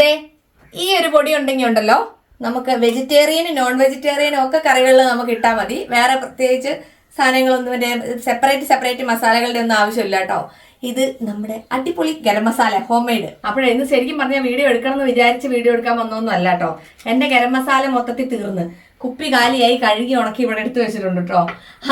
ദേ ഈ ഒരു പൊടി ഉണ്ടെങ്കിൽ ഉണ്ടല്ലോ. നമുക്ക് വെജിറ്റേറിയനും നോൺ വെജിറ്റേറിയനും ഒക്കെ കറികളിൽ നമുക്ക് ഇട്ടാൽ മതി. വേറെ പ്രത്യേകിച്ച് സാധനങ്ങളൊന്നും മറ്റേ സെപ്പറേറ്റ് സെപ്പറേറ്റ് മസാലകളുടെ ഒന്നും ആവശ്യമില്ല കേട്ടോ. ഇത് നമ്മുടെ അടിപൊളി ഗരം മസാല ഹോം മെയ്ഡ് അപ്പോഴേ ഇന്ന് ശരിക്കും പറഞ്ഞാൽ വീഡിയോ എടുക്കണം എന്ന് വിചാരിച്ച് വീഡിയോ എടുക്കാൻ വന്നൊന്നും അല്ല കേട്ടോ. എന്റെ ഗരം മസാല മൊത്തത്തിൽ തീർന്ന്. കുപ്പി കാലിയായി കഴുകി ഉണക്കി ഇവിടെ എടുത്തു വെച്ചിട്ടുണ്ട് കേട്ടോ.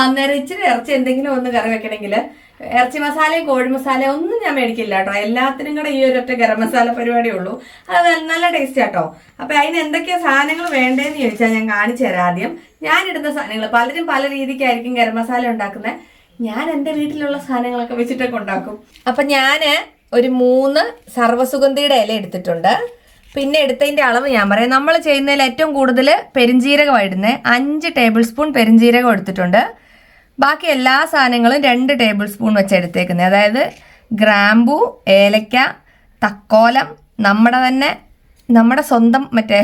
അന്നേരം ഇച്ചിരി ഇറച്ചി എന്തെങ്കിലും ഒന്ന് കറി വെക്കണമെങ്കിൽ ഇറച്ചി മസാലയും കോഴി മസാലയും ഒന്നും ഞാൻ മേടിക്കില്ല കേട്ടോ. എല്ലാത്തിനും കൂടെ ഈ ഒരു ഒറ്റ ഗരം മസാല പരിപാടി ഉള്ളൂ. അത് നല്ല- ടേസ്റ്റ് കേട്ടോ അപ്പൊ അതിന് എന്തൊക്കെയാ സാധനങ്ങൾ വേണ്ടതെന്ന് ചോദിച്ചാൽ ഞാൻ കാണിച്ചു തരാം ആദ്യം. ഞാൻ ഇടുന്ന സാധനങ്ങൾ. പലരും പല രീതിക്കായിരിക്കും ഗരം മസാല ഉണ്ടാക്കുന്നത് ഞാൻ എന്റെ വീട്ടിലുള്ള സാധനങ്ങളൊക്കെ വെച്ചിട്ടൊക്കെ ഉണ്ടാക്കും. അപ്പൊ ഞാൻ ഒരു മൂന്ന് സർവസുഗന്ധിയുടെ ഇല എടുത്തിട്ടുണ്ട്. പിന്നെ എടുത്തതിന്റെ അളവ് ഞാൻ പറയാം. നമ്മൾ ചെയ്യുന്നതിൽ ഏറ്റവും കൂടുതൽ പെരിഞ്ജീരകം ഇടുന്നത് അഞ്ച് ടേബിൾ സ്പൂൺ പെരിഞ്ജീരകം എടുത്തിട്ടുണ്ട്. ബാക്കി എല്ലാ സാധനങ്ങളും രണ്ട് ടേബിൾ സ്പൂൺ വെച്ച് എടുത്തേക്കുന്നത് അതായത് ഗ്രാമ്പു ഏലക്ക തക്കോലം നമ്മുടെ തന്നെ നമ്മുടെ സ്വന്തം മറ്റേ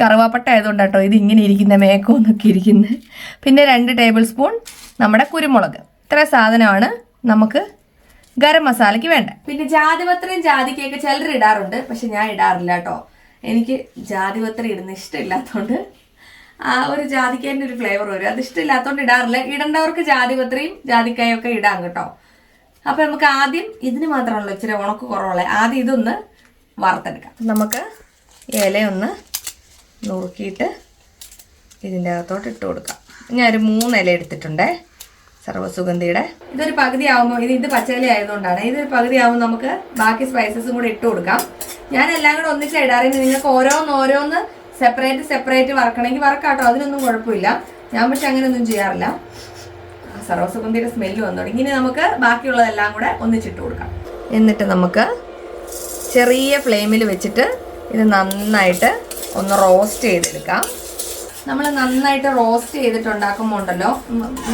കറുവാപ്പട്ട ആയതുകൊണ്ട് കേട്ടോ ഇത് ഇങ്ങനെ ഇരിക്കുന്ന. മേക്കോന്നൊക്കെ ഇരിക്കുന്നത് പിന്നെ രണ്ട് ടേബിൾ സ്പൂൺ നമ്മുടെ കുരുമുളക്. ഇത്ര സാധനമാണ് നമുക്ക് ഗരം മസാലയ്ക്ക് വേണ്ട. പിന്നെ ജാതിപത്രയും ജാതിക്കയൊക്കെ ചിലർ ഇടാറുണ്ട് പക്ഷെ ഞാൻ ഇടാറില്ല കേട്ടോ. എനിക്ക് ജാതിപത്രി ഇടുന്ന ഇഷ്ടമില്ലാത്തതുകൊണ്ട് ഒരു ജാതിക്കേന്റെ ഒരു ഫ്ലേവർ വരും. അത് ഇഷ്ടമില്ലാത്തതുകൊണ്ട് ഇടാറില്ല. ഇടേണ്ടവർക്ക് ജാതിപത്രിയും ജാതിക്കായും ഒക്കെ ഇടാം കേട്ടോ. അപ്പൊ നമുക്ക് ആദ്യം ഇതിന് മാത്രമാണല്ലോ ഇച്ചിരി ഉണക്ക് കുറവുള്ളത് ആദ്യം ഇതൊന്ന് വറുത്തെടുക്കാം. നമുക്ക് ഇലയൊന്ന് നുറുക്കിയിട്ട് ഇതിന്റെ അകത്തോട്ട് ഇട്ട് കൊടുക്കാം. ഞാൻ ഒരു മൂന്ന് ഇല എടുത്തിട്ടുണ്ടേ സർവസുഗന്ധിയുടെ. ഇതൊരു പകുതി ആവുമ്പോൾ ഇത് ഇത് പച്ചയില ആയതുകൊണ്ടാണ്. ഇതൊരു പകുതി ആവുമ്പോൾ നമുക്ക് ബാക്കി സ്പൈസസും കൂടെ ഇട്ട് കൊടുക്കാം. ഞാൻ എല്ലാം കൂടെ ഒന്നിച്ച് ഇടാറുണ്ട് നിങ്ങൾക്ക് ഓരോന്ന് ഓരോന്ന് സെപ്പറേറ്റ് സെപ്പറേറ്റ് വറക്കണമെങ്കിൽ വറക്കാട്ടോ. അതിനൊന്നും കുഴപ്പമില്ല. ഞാൻ പക്ഷെ അങ്ങനെയൊന്നും ചെയ്യാറില്ല. സർവസുഗന്ധിയുടെ സ്മെല്ല് വന്നു. തുടങ്ങി ഇനി നമുക്ക് ബാക്കിയുള്ളതെല്ലാം കൂടെ ഒന്നിച്ചിട്ട് കൊടുക്കാം. എന്നിട്ട് നമുക്ക് ചെറിയ ഫ്ലെയിമിൽ വെച്ചിട്ട് ഇത് നന്നായിട്ട് ഒന്ന് റോസ്റ്റ് ചെയ്തെടുക്കാം. നമ്മൾ നന്നായിട്ട് റോസ്റ്റ് ചെയ്തിട്ട് ഉണ്ടാക്കുമ്പോൾ ഉണ്ടല്ലോ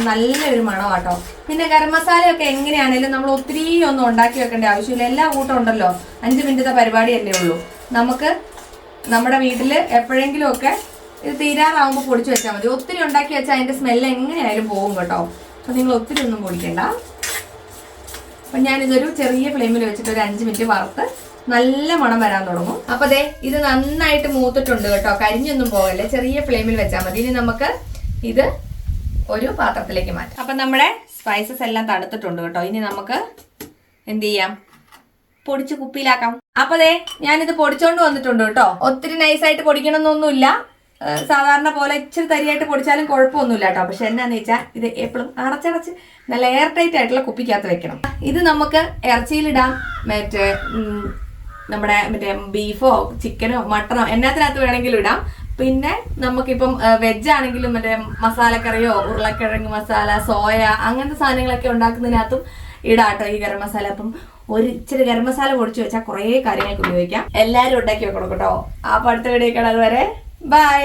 നല്ലൊരു മണമാട്ടോ പിന്നെ ഗരം മസാലയൊക്കെ എങ്ങനെയാണെങ്കിലും നമ്മൾ ഒത്തിരി ഒന്നും ഉണ്ടാക്കി വെക്കേണ്ട ആവശ്യമില്ല. എല്ലാ കൂട്ടം ഉണ്ടല്ലോ. അഞ്ച് മിനിറ്റത്തെ പരിപാടിയല്ലേ ഉള്ളൂ. നമുക്ക് നമ്മുടെ വീട്ടിൽ എപ്പോഴെങ്കിലും ഒക്കെ ഇത് തീരാറാവുമ്പോൾ പൊടിച്ചു വെച്ചാൽ മതി. ഒത്തിരി ഉണ്ടാക്കി വെച്ചാൽ അതിന്റെ സ്മെല്ല് എങ്ങനെയായാലും പോകും കേട്ടോ. അപ്പം നിങ്ങൾ ഒത്തിരി ഒന്നും പൊടിക്കണ്ട. അപ്പം ഞാനിതൊരു ചെറിയ ഫ്ലെയിമിൽ വെച്ചിട്ട് ഒരു അഞ്ച് മിനിറ്റ് വറുത്ത് നല്ല മണം വരാൻ തുടങ്ങും. അപ്പൊ അതെ ഇത് നന്നായിട്ട് മൂത്തിട്ടുണ്ട് കേട്ടോ. കരിഞ്ഞൊന്നും പോകല്ലേ? ചെറിയ ഫ്ലെയിമിൽ വെച്ചാൽ മതി. ഇനി നമുക്ക് ഇത് ഒരു പാത്രത്തിലേക്ക് മാറ്റാം. അപ്പൊ നമ്മുടെ സ്പൈസസ് എല്ലാം തണുത്തിട്ടുണ്ട് കേട്ടോ. ഇനി നമുക്ക് എന്ത് ചെയ്യാം? പൊടിച്ച് കുപ്പിയിലാക്കാം. അപ്പൊ ദേ ഞാനിത് പൊടിച്ചോണ്ട് വന്നിട്ടുണ്ട് കേട്ടോ. ഒത്തിരി നൈസായിട്ട് പൊടിക്കണമെന്നൊന്നുമില്ല സാധാരണ പോലെ ഇച്ചിരി തരിയായിട്ട് പൊടിച്ചാലും കുഴപ്പമൊന്നുമില്ല കേട്ടോ. പക്ഷെ എന്നാന്ന് വെച്ചാൽ ഇത് എപ്പോഴും അടച്ചടച്ച് നല്ല എയർ ടൈറ്റ് ആയിട്ടുള്ള കുപ്പിക്കകത്ത് വെക്കണം. ഇത് നമുക്ക് ഇറച്ചിയിലിടാം. മറ്റേ നമ്മുടെ മറ്റേ ബീഫോ ചിക്കനോ മട്ടണോ എന്നാത്തിനകത്ത് വേണമെങ്കിലും ഇടാം. പിന്നെ നമുക്കിപ്പം വെജ് ആണെങ്കിലും മറ്റേ മസാലക്കറിയോ ഉരുളക്കിഴങ്ങ് മസാല സോയ അങ്ങനത്തെ സാധനങ്ങളൊക്കെ ഉണ്ടാക്കുന്നതിനകത്തും ഇടാട്ടോ ഈ ഗരം മസാല. അപ്പം ഒരു ഇച്ചിരി ഗരം മസാല പൊടിച്ചു വെച്ചാൽ കുറേ കാര്യങ്ങൾക്ക് ഉപയോഗിക്കാം. എല്ലാവരും ഉണ്ടാക്കി വെക്കണം കേട്ടോ. ആ അടുത്ത വീഡിയോ കാണാൻ വരെ. ബൈ